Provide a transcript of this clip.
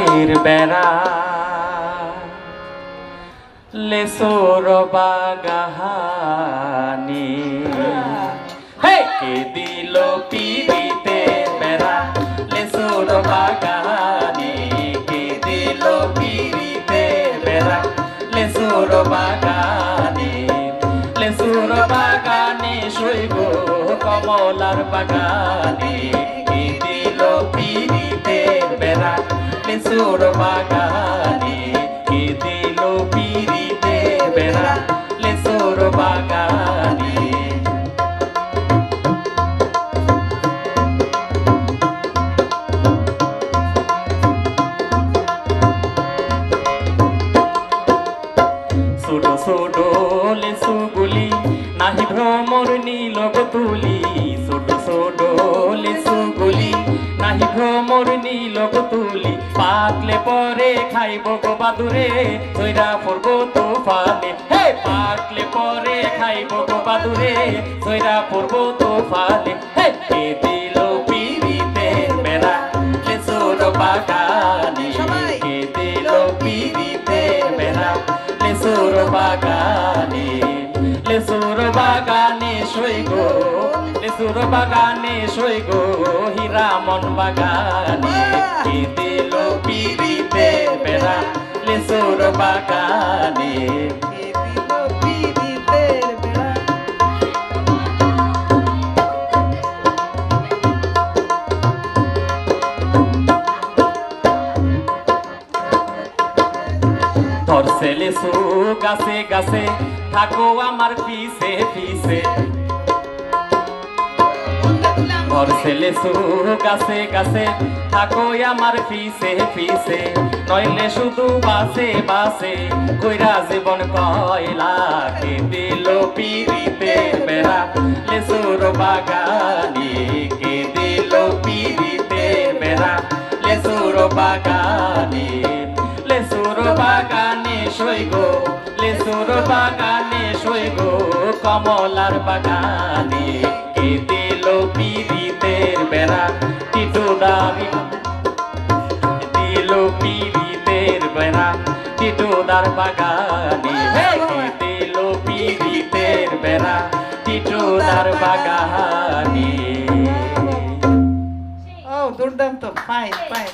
এর বেড়া লেসোর বাগাহানি কে দিল পিড়িতে বেড়া? লেসোর বাগানি কে দিল পিড়িতে বেড়া? লেসোর বাগানি লেসুর বাগানে শৈব কমলার বাগানে। লেসুর বাগানে কে দিল পিড়িতে বেড়া? বাগানে। নাহি ভ্রমর নীলব তুলি ভ্রমর নীলব তুলি পাকলে পরে খাইব গো বাদুরে জয়রা পড়ব তো ফালে হে পাকলে পরে খাইব গো বাদুরে জয়রা পড়ব তো ফালে হে কে দিল পিড়িতে বেড়া লেসুর বাগানে। কে দিল পিড়িতে বেড়া লেসুর বাগানে। লেসুর বাগানে সই গো লেসুর বাগানে সই গো হীরামন বাগানে। কে দিল পিড়িতে বেড়া লেসুর বাগানে? ধরছে লেসু গাছে গাছে থাকো আমার পিছে পিছে। ধরছে লেসু গাছে গাছে থাকো আমার পিছে পিছে, নইলে শুধু বাসে বাসে। কইরা জীবন কয়লা কে দিল পিড়িতে বেড়া। লেসুর বাগানি কে দিল পিড়িতে বেড়া। লেসুর বাগানি, লেসুর বাগানে সই গো। লেসুর বাগানে সই গো, কমলার বাগানে কে দিল বেড়া টিটুদারি দিল পিড়িতের বেড়া টিটুদার বাগানে। হে, কে দিল পিড়িতের বেড়া টিটুদার বাগানে। ও দুর্দান্ত। Fine fine